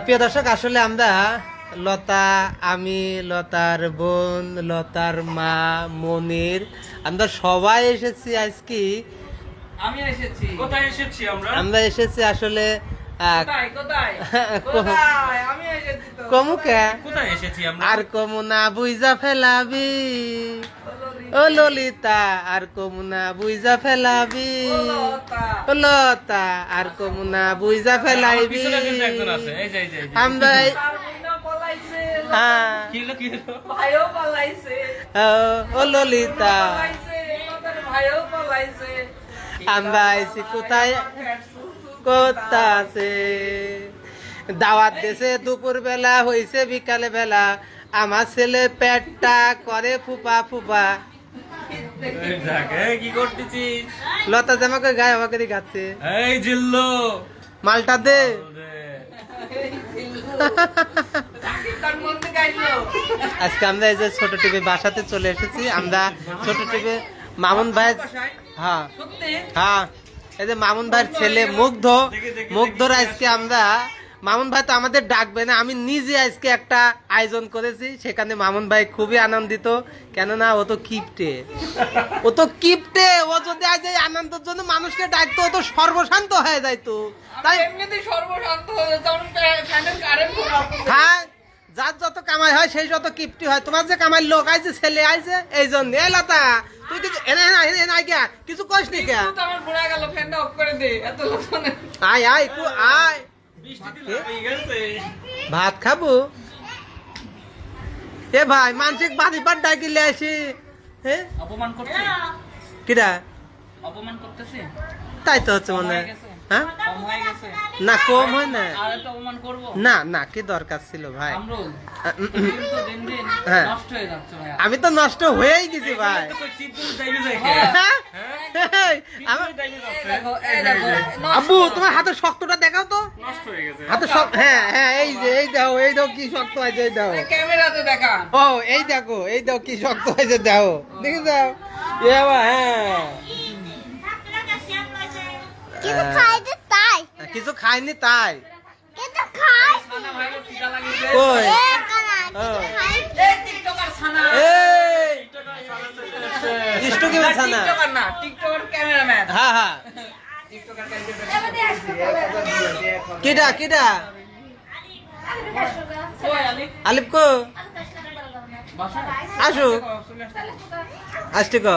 প্রিয় দর্শক আসলে আমরা লতা আমি লতার বোন লতার মা মনির আমরা সবাই এসেছি আজকে। আমি এসেছি। কোথায় এসেছি আমরা? আমরা এসেছি আসলে আহ, কোথায় কোথায়? কো- কোথায়? আমি এসেছি তো। কমুকে? কোথায় এসেছি আমরা? আর কমুনা বুইজা ফেলাবি। ও ললিতা আর কমুনা বুইজা ফেলাবি। ও লতা। আর কমুনা বুইজা ফেলাইবি। আমরা হ্যাঁ। ও, ললিতা। আমরা কোথায়? কোথা আছে দাওয়াত দেশে দুপুর বেলা হইছে বিকালে বেলা আমার ছেলে পেটটা করে ফুপা ফুপা। কি করতেছিস? লতা জামাকে গায়ে আমাকে দিয়ে গাচ্ছে এই জিল্লো। মালটা দে। আজকে আমরা এই যে ছোট টিভি বাসাতে চলে এসেছি। আমরা ছোট টিভি মামুন ভাই হ্যাঁ। হ্যাঁ। এই যে মামুন ভাইয়ের ছেলে মুগ্ধ। মুগ্ধর আজকে আমরা মামুন ভাই তো আমাদের ডাকবে না আমি নিজে আজকে একটা আয়োজন করেছি সেখানে মামুন ভাই খুবই আনন্দিত। কেননা ও তো কিপটে। ও তো কিপটে ও যদি আজ এই আনন্দের জন্য মানুষকে ডাকতো ও তো সর্বশান্ত হয়ে যাইতো। তাই তাই এমনিতেই সর্বশান্ত হয়ে যেত হ্যাঁ যার যত কামাই হয় সেই যত কিপটি হয়। তোমার যে কামাই লোক আইছে ছেলে আইছে এই জন্য। এ লতা তুই কিছু এনে এনে এনে আয় কে কিছু কইস নি কে আমার ঘোরা গেল ফ্যানটা অফ করে দে এত লোকজনে আয় আয় কু আয়। ভাত খাব? এ ভাই মানসিক বাড়ি পার ডাকিলে আসি। হ্যাঁ অপমান করছে। কিরা? অপমান করতেছে? তাই তো হচ্ছে মনে হয়। হ্যাঁ? হয়ে না কম হয় না। না না কি দরকার ছিল ভাই? হ্যাঁ। নষ্ট হয়ে যাচ্ছে ভাই আমি তো নষ্ট হয়েই গেছি ভাই। হ্যাঁ? দেখো দেখো আব্বু তোমার হাতের শক্তটা দেখাও তো। নষ্ট হাতে শক্ত হ্যাঁ হ্যাঁ এই যে এই দাও এই দাও কি শক্ত হয়েছে এই দাও ক্যামেরাতে দেখা। ও এই দেখো এই দাও কি শক্ত হয়েছে দাও দেখে। দাও এ হ্যাঁ। কিন্তু খাইতে তাই। কিছু খাইনি তাই। কিন্তু খাই কই? হ্যাঁ হ্যাঁ কিডা কিডা? আলিপ কো? বাসা? আসতে আসতে কো।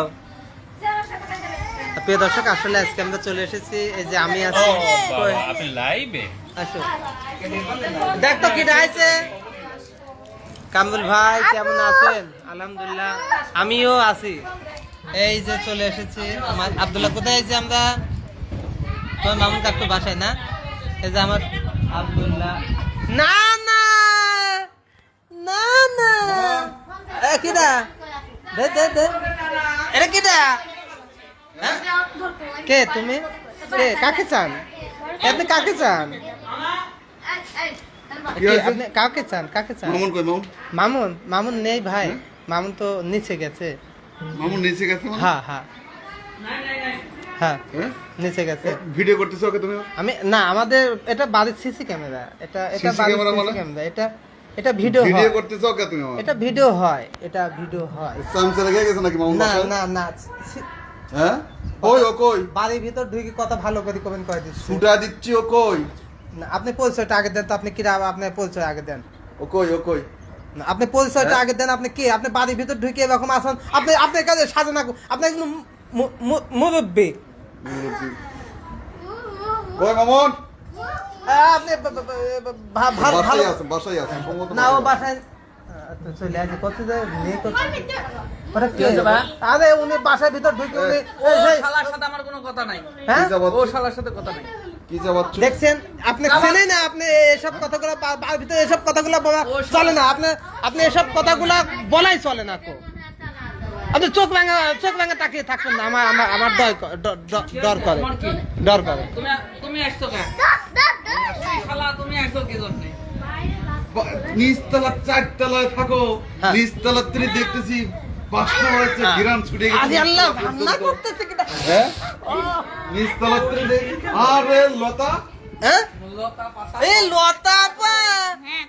প্রিয় দর্শক আসলে আজকে আমরা চলে এসেছি। এই যে আমি আছি। আপনি লাইভে আসো। দেখ তো কিডা আছে কামরুল ভাই কেমন আছেন? আলহামদুলিল্লাহ আমিও আছি। এই যে চলে এসেছি। আব্দুল্লাহ কোথায় আছি আমরা? তোমার মামুন কাকু বাসায় না? এই যে আমার আব্দুল্লাহ। না না! না না! কিডা? দে দে দে। এটা হ্যাঁ? কে তুমি? কে? কাকে চান? আপনি কাকে চান? আপনি কাকে চান? কাকে চান? মামুন কই মামুন? মামুন? মামুন নেই ভাই। মামুন তো নিচে গেছে। মামুন নিচে গেছে মানে? হ্যাঁ হ্যাঁ। হ্যাঁ হ্যাঁ? নিচে গেছে। ভিডিও করতেছো ওকে তুমি? আমি না আমাদের এটা বাড়ির সিসি ক্যামেরা। এটা এটা বাড়ির ক্যামেরা সিসি? ক্যামেরা। এটা এটা ভিডিও ভিডিও হয়। করতেছো ওকে তুমি এটা ভিডিও হয়। এটা ভিডিও হয়। গেছে নাকি মামুন না না না হ্যাঁ? কই ও কই? বাড়ির ভিতর ঢুকে কথা ভালো করে কমেন্ট করে দিচ্ছি। ছুটা দিচ্ছি ও কই? না, আপনি পরিচয়টা আগে দেন তো আপনি কি আপনার পরিচয় আগে দেন। ও কই ও কই? না, আপনি পরিচয়টা হ্যাঁ? আগে দেন আপনি কি? আপনি বাড়ির ভিতর ঢুকে এরকম আসেন আপনি আপনার কাছে সাজানা আপনি একজন মুরব্বী। মুরব্বি। কই মামুন? আপনি ভালো বাসায় ভালো আছে বাসায় আছে সম্ভবত না ও বাসায় তো চলে আসে যায় নেই ওটা কি আরে উনি বাসার ভিতর ঢুকে উনি ও এই সেই- শালার সাথে আমার কোনো কথা নাই। হ্যাঁ? ও শালার সাথে কথা নাই। দেখছেন? আপনি চেনেন না? আপনি এসব কথাগুলো ভিতরে এসব কথাগুলো বলা চলে না। আপনি আপনি এসব কথাগুলো বলাই চলে না তো। আপনি চোখ ভাঙা চোখ ভাঙা তাকিয়ে থাকবেন না। আমার আমার আমার ডর করে। ডর করে। তুমি তুমি আসছো কেন? শালা তুমি আসছো কি জন্য? নিচতলা চারতলায় থাকো। হ্যাঁ। নিচতলা তুমি দেখতেছি হ্যাঁ। ছুটে গেছে। আরে আল্লাহ রান্না করতেছে কিনা? হ্যাঁ? নিচতলা তুমি দেখ। আরে লতা। হ্যাঁ? লতা পাতা এই লতা আপা হ্যাঁ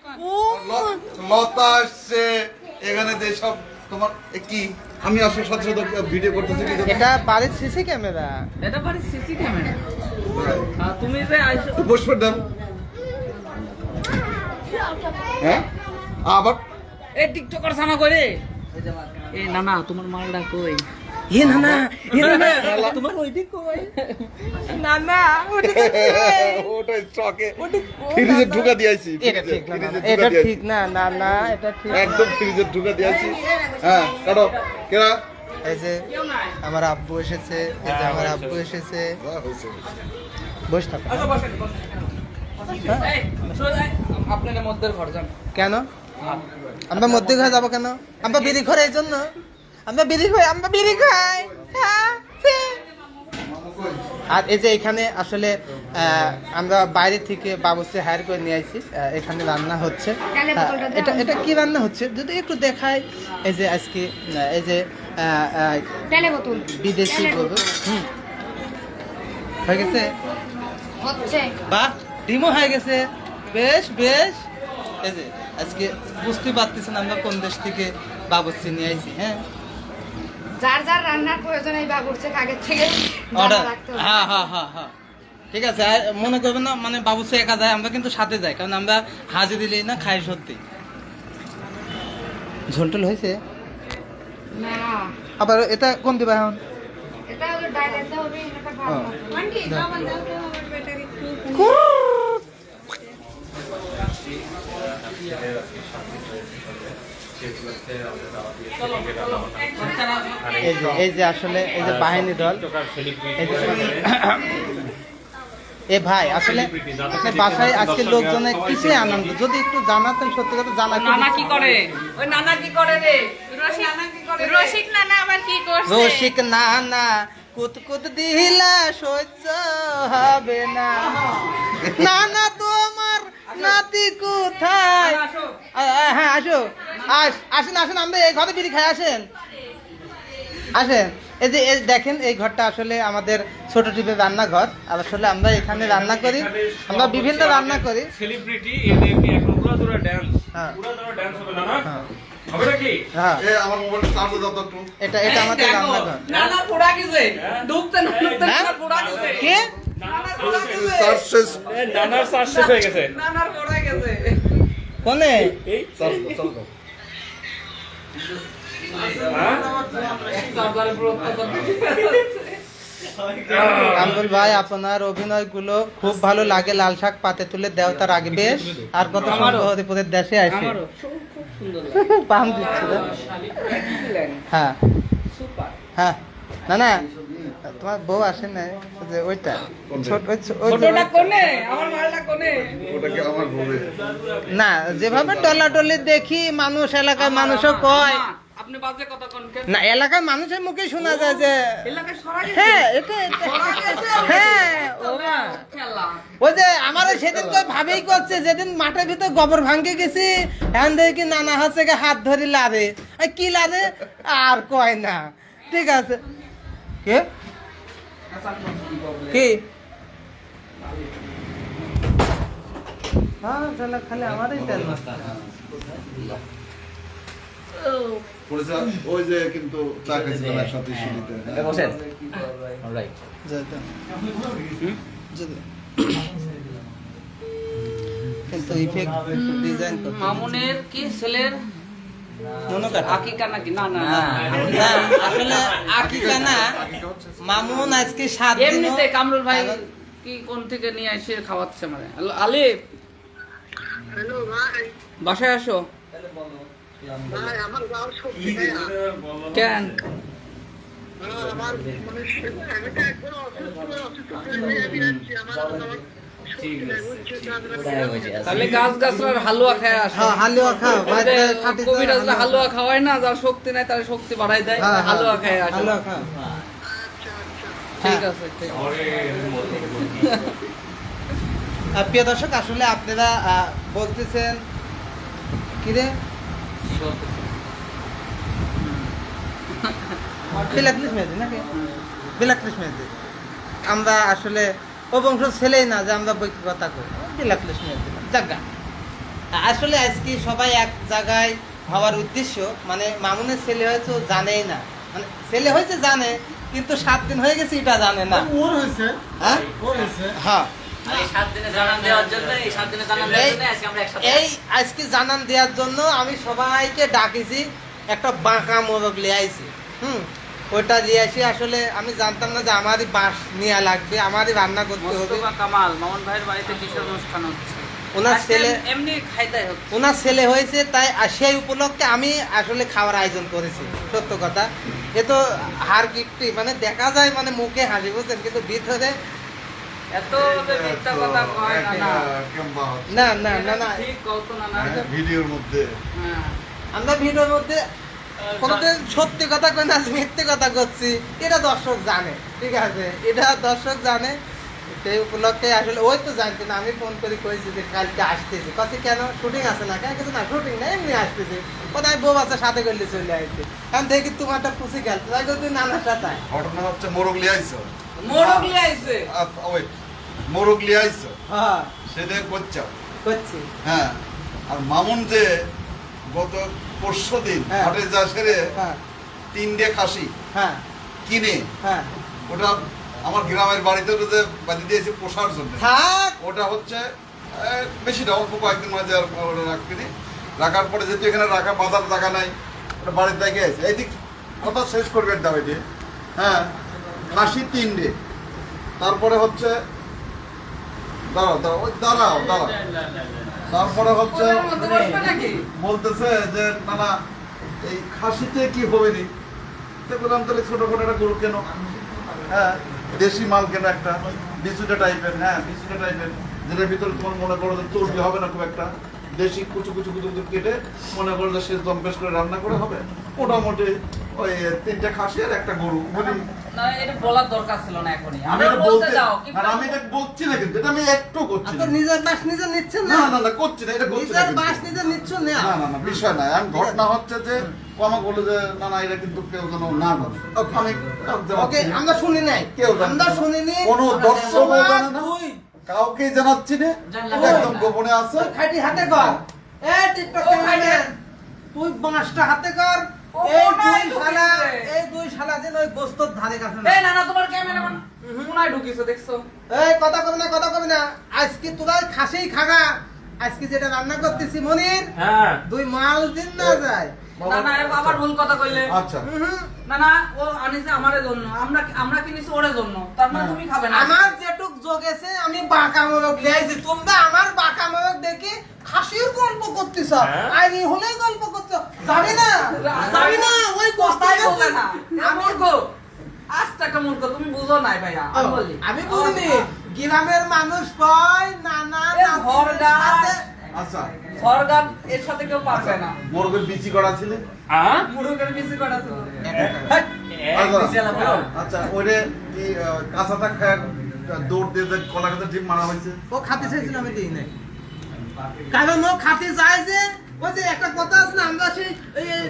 লতা আসছে। এখানে যে সব তোমার এ কি? আমি আসলে সাথে সাথে ভিডিও করতেছি এটা বাড়ির সিসি ক্যামেরা। এটা বাড়ি সিসি ক্যামেরা। তুমি যে আইছো পুষ্পের দাম হ্যাঁ? আবার? এই টিকটকার সানা করে এই না না তোমার মালটা কই? এ না না এ না না তোমার ওই দিক কই? না না ওটা স্টকে ফ্রিজে ঢুকা দিয়েছি এটা ঠিক না, না, না, এটা ঠিক না না না এটা ঠিক না। একদম ফ্রিজে ঢুকা দিয়েছি হ্যাঁ কাটো। কেরা? এই যে আমার আব্বু এসেছে এই যে আমার আব্বু এসেছে। বস থাকো। আচ্ছা বসেন বসেন আপনাদের মধ্যে ঘর যান কেন? আমরা মধ্যে ঘরে যাব কেন? আমরা বিড়ি ঘরে এই জন্য। আমরা বিড়ি খাই আমরা বিড়ি খাই হ্যাঁ, আর এই যে এখানে আসলে আমরা বাইরে থেকে বাবুসে হায়ার করে নিয়ে আসি। এখানে রান্না হচ্ছে। দাও। এটা এটা কি রান্না হচ্ছে? যদি একটু দেখাই। এই যে আজকে এই যে বিদেশি গরু। হুম। হয়ে গেছে? হচ্ছে। বাহ ডিমও হয়ে গেছে। বেশ বেশ। এই যে আজকে বুঝতে পারতেছেন আমরা কোন দেশ থেকে বাবুর্চি নিয়ে আইছি হ্যাঁ? যার যার রান্নার প্রয়োজন এই বাবুরছে আগের থেকে অর্ডার। হ্যাঁ হ্যাঁ হ্যাঁ হ্যাঁ ঠিক আছে আর মনে করবেন না মানে বাবুর্চি একা যায় আমরা কিন্তু সাথে যাই কারণ আমরা হাজি দিলেই না খাই সত্যি। ঝোলটোল হয়েছে? না। আবার এটা কোন দিবা এখন? এটা হলো ডাইরেক্ট হবে এটা ভালো। এই যে এই যে আসলে এই যে বাহিনী দল এ ভাই আসলে আপনি বাসায় আজকে লোকজনের কিসে আনন্দ? যদি একটু জানাতেন সত্যি কথা জানা নানা কি করে? ওই নানা কি করে রে? নানা কি করে রে? রসিক নানা আবার কি করছে? রসিক না না কুত কুত দিলা সহ্য হবে না। না না তোমার নাতি কোথায়? হ্যাঁ আসো। আস আসেন আসেন আমরা এই ঘরে বিড়ি খাই আসেন। আসেন। এই যে দেখেন এই ঘরটা আসলে আমাদের ছোট টিপের রান্নাঘর। আর আসলে আমরা এখানে রান্না করি। আমরা বিভিন্ন রান্না করি। সেলিব্রিটি এদেরকে এখন পুরো পুরো ড্যান্স হ্যাঁ। পুরো পুরো ড্যান্স হবে না না? হ্যাঁ। হবে নাকি? হ্যাঁ। এ আমার মোবাইল চার্জ দাও তো এটা এটা আমাদের রান্নাঘর। নানা পোড়া গেছে। ঢুকতে না হ্যাঁ? পোড়া কে নানার পোড়া গেছে চার্জ শেষ নানার চার্জ শেষ হয়ে গেছে। নানার পোড়া গেছে। কোনে? এই চার্জ দাও হ্যাঁ? ভাই আপনার অভিনয়গুলো খুব ভালো লাগে। লাল শাক পাতে তুলে দেও তার আগে বেশ। আর কত সুন্দর হরিপুরের দেশে আসে। আমারও। খুব খুব সুন্দর লাগে পাম দিচ্ছে না? হ্যাঁ। হ্যাঁ। না না। তোমার বউ আসে না যে ওইটা। ছোট ওই ছো- ওই যে ছোটটা কোনে? আমার মালটা কোনে? ওটাকে আমার হবে না যেভাবে টলাটলি দেখি মানুষ এলাকার মানুষও কয়। মা, আপনি বাজে কথা কোন কেন? না এলাকার মানুষের মুখে শোনা যায় যে হ্যাঁ এটা এটা- হ্যাঁ ওই যে আমার সেদিন তো ভাবেই করছে যেদিন মাঠের ভিতর গোবর ভাঙ্গে গেছি এখন দেখি নানা হাসে গে হাত ধরি লারে কি লারে আর কয় না। ঠিক আছে। কে? কি? হ্যাঁ তাহলে খালি আমারই তেল। ওই যে কিন্তু চা খাইছিলাম একসাথে সিঁড়িতে কিন্তু ইফেক্ট ডিজাইন মামুনের কি ছেলের? মামুন আজকে সাত দিনও- এমনিতে কামরুল ভাই কারণ- কি কোন থেকে নিয়ে এসে খাওয়াচ্ছে মানে? আলিফ। বাসায় আসো। কেন? তাহলে গাছ গাছরার হালুয়া খায় আসো হালুয়া খাও বাড়িতে খাঁটি হালুয়া খাওয়ায় না যার শক্তি নাই তার শক্তি বাড়াই দেয়। হালুয়া খায় আসো হালুয়া খাও। ঠিক। আছে ঠিক আছে। আহ, প্রিয় দর্শক আসলে আপনারা আহ, বলতেছেন কি রে? বিলাকলিশ নাকি? বিলাকলিশ আমরা আসলে ও বংশ ছেলেই না যে আমরা বৈকি কথা করি বিলাকলেশ নিয়ে দিলাম জাগা আসলে আজকে সবাই এক জায়গায় হওয়ার উদ্দেশ্য মানে মামুনের ছেলে হয়েছে ও জানেই না। মানে ছেলে হয়েছে জানে কিন্তু সাত দিন হয়ে গেছে এটা জানে না। ওর হয়েছে? হ্যাঁ? ওর হয়েছে? হ্যাঁ। এই জানান দেওয়ার জন্য এই সাত জানান দেওয়ার জন্য আজকে আমরা একসাথে এই আজকে জানান দেওয়ার জন্য আমি সবাইকে ডাকিছি একটা বাঁকা মোরগ লিয়ে আইছি। হুম? ওইটা নিয়ে আসি। আসলে আমি জানতাম না যে আমারই বাঁশ নেওয়া লাগবে আমারই রান্না করতে হবে। কামাল মামুন ভাইয়ের বাড়িতে কিসের অনুষ্ঠান হচ্ছে? ওনার ছেলে এমনি হচ্ছে। ওনার ছেলে হয়েছে তাই আর সেই উপলক্ষে আমি আসলে খাওয়ার আয়োজন করেছি সত্য কথা। এ তো হার গিফটি মানে দেখা যায় মানে মুখে হাসি বুঝছেন? কিন্তু ভিতরে এত মিথ্যা কথা কয় না না। না না না না। ঠিক কত না। না ভিডিওর মধ্যে। হ্যাঁ। আমরা ভিডিওর মধ্যে কোনোদিন সত্যি কথা কই না মিথ্যে কথা করছি। এটা দর্শক জানে ঠিক আছে? এটা দর্শক জানে। সেই উপলক্ষে আসলে ওই তো জানতো না আমি ফোন করে কইছি যে কালকে আসতেছি। কাছে কেন? শুটিং আছে না কেন কিছু না শুটিং না এমনি আসতেছি। কোথায় বউ আছে সাথে করলে চলে আসছে কারণ দেখি তোমারটা তাই তুই নানার সাথে। ঘটনা হচ্ছে মোরগ লিয়ে আইছো। মোরগ লিয়ে আইছে? মোরগ লিয়ে আইছো। হ্যাঁ। সেটা করছ করছি হ্যাঁ। আর মামুন যে গত পরশু দিন। হাটে যা সেরে তিনটে খাসি হ্যাঁ। কিনে হ্যাঁ। ওটা আমার গ্রামের বাড়িতে যে বাড়ি দিয়েছে পোষার জন্য। ওটা হচ্ছে বেশি না অল্প কয়েকদিন মাঝে আর ওটা রাখিনি রাখার পরে যেহেতু এখানে রাখা বাঁধার জায়গা নাই ওটা বাড়িতে রেখে আছে। এইদিক কথা শেষ করবেন দাবে দিয়ে হ্যাঁ খাসি তিনটে। তারপরে হচ্ছে দাঁড়াও দাঁড়াও ওই দাঁড়াও দাঁড়াও। তারপরে হচ্ছে বলতেছে যে নানা এই খাসিতে কি হবে নি বললাম তাহলে ছোট করে একটা গরু কেন? হ্যাঁ দেশি মাল কেন একটা? বিচুটা টাইপের হ্যাঁ বিচুটা টাইপের যেটার ভিতরে তোমার মনে করো যে চর্বি হবে না খুব একটা? দেশি কুচু কুচু কুচু কুচু কেটে মনে করো যে শেষ দম পেশ করে রান্না করে হবে। মোটামুটি ওই তিনটা খাসি আর একটা গরু। বলি না এটা বলার দরকার ছিল না এখনই। আমি আমরা এটা বলতে বলতে যাও আর আমি এটা বলছি না কিন্তু এটা আমি একটু করছি না। নিজের বাস নিজে নিচ্ছেন না? না না না করছি না এটা করছি নিজের বাস নিজে নিচ্ছ না? না না না বিষয় না এখন ঘটনা হচ্ছে যে ও আমাকে বলে যে না না এটা কিন্তু কেউ যেন না করে। ও, আমি ওকে আমরা শুনি নাই। কেউ আমরা না। শুনিনি। কোনো দর্শক জানে না। কাউকে জানাচ্ছি না একদম গোপনে আছে। খাইটি হাতে কর। এ টিকটক তুই বাঁশটা হাতে কর। এই দুই শালা এই দুই শালা দিন ওই গোস্তর ধারে কাছে না। এই না না তোমার ক্যামেরাম্যান কোনায় ঢুকিছো দেখছ? এই কথা কবি না কথা কবি না। আজকে খাসেই খাগা। আজকে যেটা রান্না করতেছি মনির হ্যাঁ। দুই মাল দিন না যায়। না না ভুল কথা কইলে। আচ্ছা। হুম না না ও আনিছে আমাদের জন্য। আমরা আমরা কিনেছি ওর জন্য। তার মানে তুমি খাবে না। আমার যেটুক যোগেছে আমি বাঁকা মোরগ লিয়াইছি তোমরা আমার বাঁকা মোরগ দেখে খাসির গল্প করতেছ। হ্যাঁ? হলে গল্প করছ। যাবি না। যাবি না ওই কথাই গোস্তাই না। আমি মূর্খ। আস্তে একটা মূর্খ তুমি বুঝো নাই ভাইয়া আমি বলিনি গ্রামের মানুষ কয় নানা সাথে আচ্ছা। স্বর্গান এর সাথে কেউ পারবে না। মোরগের বিচি করা ছিল? আ? মুরগের বেশি করা ছিল? আচ্ছা, আচ্ছা ওরে কি কাঁচাটা খায় দৌড় দিয়ে কলা গাছের ডিম মারা হয়েছে? ও খাতে চাইছিল আমি দিই নাই। কারণ ও খাতে যে ওই যে একটা কথা আছে না আমরা সেই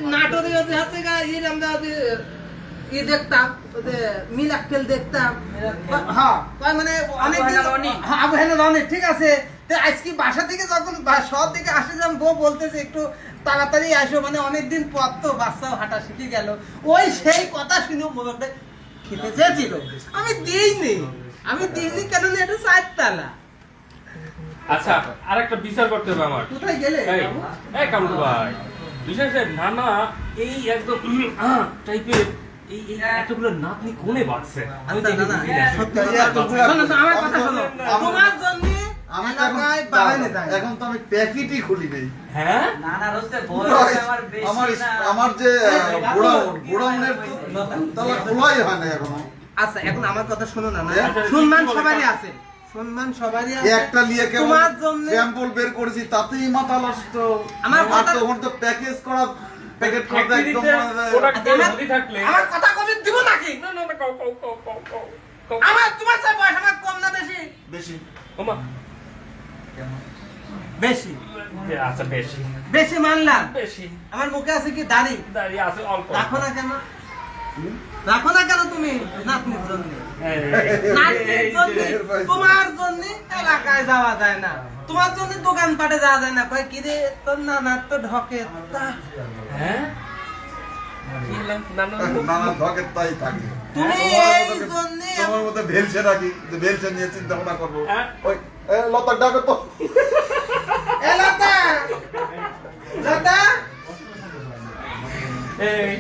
নাটোরে আমরা ই দেখতাম মিলাক্কেল দেখতাম। হ্যাঁ মানে অনেক। হ্যাঁ আবু হেনা ঠিক আছে। তো আজকে বাসা থেকে যখন শহর থেকে আসে যখন বউ বলতেছে একটু তাড়াতাড়ি আসো। মানে অনেকদিন পর তো বাচ্চাও হাঁটা শিখে গেল। ওই সেই কথা শুনে মোবাইলটা খেতে চেয়েছিল। আমি দিইনি। আমি দিইনি কেন না এটা চারতলা। আচ্ছা আর একটা বিচার করতে হবে আমার। কোথায় গেলে? এই কামরুল ভাই। বিশেষ নানা এই একদম টাইপের এই এই এতগুলো নাতনি কোনে বাড়ছে? আমি আচ্ছা, শোনো, আমার কথা শোনো। তোমার আমি এখন তো আমি প্যাকেটই খুলি নেই। হ্যাঁ? না না রোস্তে আমার আমার যে গোড়াউন গোড়াউনের তালা খোলাই হয় না এখনও। আচ্ছা এখন আমার কথা শোনো না সম্মান সবারই? আছে। সম্মান সবারই আছে। একটা নিয়ে কেমন স্যাম্পল বের করেছি তাতেই মাথা নষ্ট। আমার কথা- তখন তো প্যাকেজ করা প্যাকেট করতে একদম আমার- কথা কবি দিব নাকি? না না না কও কও কও কও কও কও। আমার তোমার চেয়ে বয়স আমার কম না বেশি? বেশি। ওমা বেশি? আচ্ছা বেশি। বেশি মানলাম? বেশি। আমার মুখে আছে কি দাড়ি? দাঁড়িয়ে আছে অল্প। রাখো না কেন? রাখো না কেন তুমি? নাতনির জন্য। তোমার জন্য এলাকায় যাওয়া যায় না। তোমার জন্য দোকান পাটে যাওয়া যায় না। কয় কি রে তোর নানা তো ঢকে হ্যাঁ? নানা ধকের তাই থাকে। তুমি তোমার এই জন্য তোমার মধ্যে ভেলছে নাকি? যে ভেলছে নিয়ে চিন্তা ভাবনা করব। হ্যাঁ? ওই এ, লতার ডাকে তো। এ লতা! লতা! এই,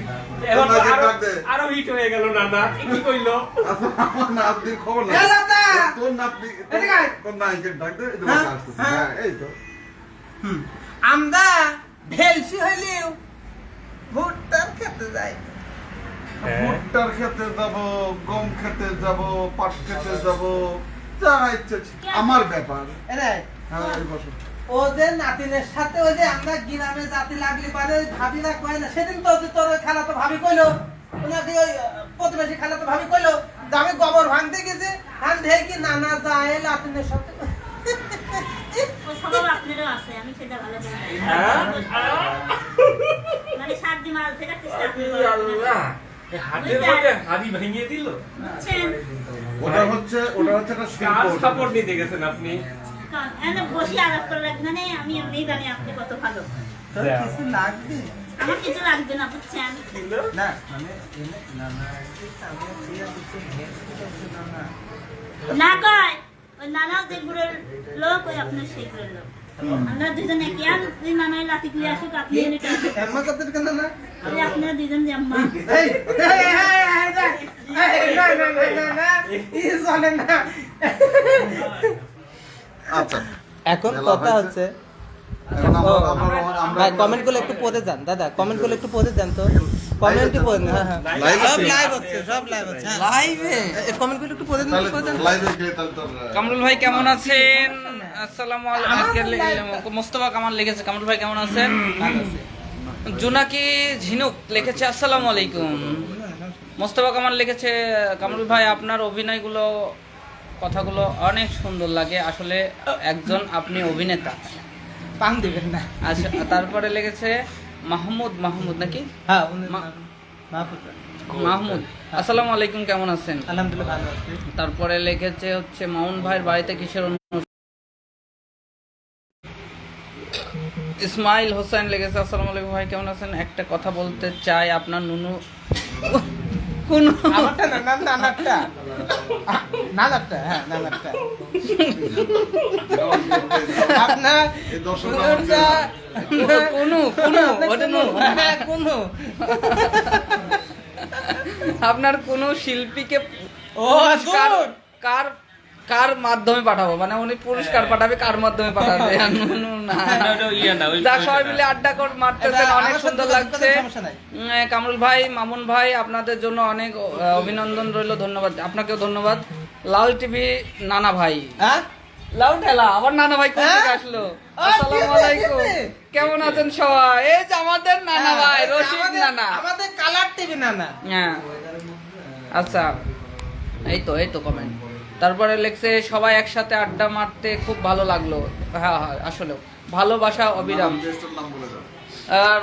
এখন তো নাকি আরো- ডাক দে। আরও হিট হয়ে গেল নানা। কি কইলো? আমার নাতনির খবর এ লতা। তোর নাতনি এদিকে তোর নায়িকের ডাক দে এই তো হ্যাঁ, বাসা আসতেছে। হ্যাঁ। হ্যাঁ এই তো। আমরা ভেলসি হইলেও ভুট্টার খেতে যাই। হ্যাঁ। ভুট্টার খেতে যাব গম খেতে যাব পাট খেতে যাব যা ইচ্ছে আমার ব্যাপার। এরে হ্যাঁ নাতিনের সাথে ওই যে আমরা গ্রামে জাতি লাগলি পারে ওই ভাবিরা কয় না সেদিন তো তোর খালা তো ভাবি কইলো ওনাকে ওই প্রতিবেশী খালা তো ভাবি কইলো যে আমি গোবর ভাঙতে গেছি আর দেখি নানা যায় নাতিনের সাথে। ও স্বভাব আপনারও আছে আমি সেটা ভালো হ্যাঁ? মানে সাত দিন মাল ফেরার চেষ্টা আপনি এই করেন। আল্লাহ, এই হাতের মধ্যে হাড়ি ভেঙে দিল? ওটা হচ্ছে ওটা হচ্ছে একটা শিল্প। সাপোর্ট নিতে গেছেন আপনি? এনে বসে আলাপ করে রাখবেন আমি এমনিই জানি আপনি কত ভালো। কিছু লাগবে? আমার কিছু লাগবে না বুঝছেন মানে নানা নানা কয় ওই নানাও যে লোক ওই আপনার সেই লোক। আমরা দুজনে কি আর ওই নানাই লাঠি কুড়ি আসুক আপনি এনে টাকা এমন কথা কেন না ওই আপনারা দুজন যে আম্মা এই এই এই এই দেখ। এই, না না না না না ই চলে না আচ্ছা এখন কথা হচ্ছে ভাই কমেন্টগুলো একটু পড়ে যান দাদা কমেন্টগুলো একটু পড়ে যান তো কমেন্ট পড়ে হ্যাঁ হ্যাঁ সব লাইভ হচ্ছে সব লাইভ হচ্ছে লাইভে কমেন্টগুলো একটু পড়ে আহ, কামরুল ভাই কেমন আছেন আসসালামু আলাইকুম। মোস্তফা কামাল লিখেছে। কামরুল ভাই কেমন আছেন জোনাকি ঝিনুক লিখেছে আসসালামু আলাইকুম। মোস্তফা কামাল লিখেছে কামরুল ভাই আপনার অভিনয়গুলো কথাগুলো অনেক সুন্দর লাগে। আসলে একজন আপনি অভিনেতা। পাম দিবেন না। আচ্ছা তারপরে লিখেছে মাহমুদ মাহমুদ নাকি? হ্যাঁ মাহমুদ। আসসালামু আলাইকুম কেমন আছেন? আলহামদুলিল্লাহ ভালো আছি। তারপরে লিখেছে হচ্ছে মামুন ভাইয়ের বাড়িতে কিসের অনুষ্ঠান ইসমাইল হোসেন লেগেছে আসসালামু আলাইকুম ভাই কেমন আছেন? একটা কথা বলতে চাই আপনার নুনু। কোন আমারটা না না নানারটা নানারটা হ্যাঁ নানারটা আপনার কোনু কোনু ওটা নু হ্যাঁ কোনো। আপনার কোন শিল্পীকে কার কার মাধ্যমে পাঠাবো? মানে উনি পুরস্কার পাঠাবে কার মাধ্যমে পাঠাবে? ইয়ে সবাই মিলে আড্ডা কর মারতেছেন অনেক সুন্দর লাগছে। কামরুল ভাই মামুন ভাই আপনাদের জন্য অনেক অভিনন্দন রইল ধন্যবাদ। আপনাকেও ধন্যবাদ। লাল টিভি নানা ভাই। হ্যাঁ? লাউ ঠেলা আবার নানা ভাই কোথা থেকে হ্যাঁ? আসলো আসসালামু আলাইকুম। কেমন আছেন সবাই? এই যে আমাদের নানা হ্যাঁ, ভাই রশিদ নানা। আমাদের কালার টিভি নানা। হ্যাঁ। আচ্ছা এই তো এই তো কমেন্ট। তারপরে লেখছে সবাই একসাথে আড্ডা মারতে খুব ভালো লাগল। হ্যাঁ হ্যাঁ আসলে ভালোবাসা অবিরাম।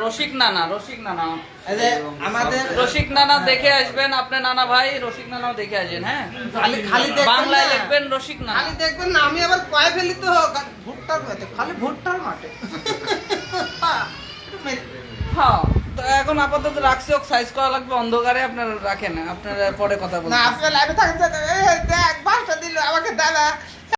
রসিক নানা রসিক নানা। এই আমাদের রসিক নানা দেখে আসবেন আপনার নানা ভাই রসিক নানাও দেখে আসবেন হ্যাঁ? খালি খালি বাংলায় লিখবেন রসিক নানা। খালি দেখবেন না আমি আবার কয়ে ফেলি তো ভুট্টার মাঠে খালি ভুট্টার মাঠে। হ্যাঁ। এখন আপাতত রাখছি হোক সাইজ করা লাগবে, অন্ধকারে আপনার রাখেন, আপনার পরে কথা না বলবেন আপনি লাইভে থাকেন দেখ, বাসটা দিল, আমাকে দাদা।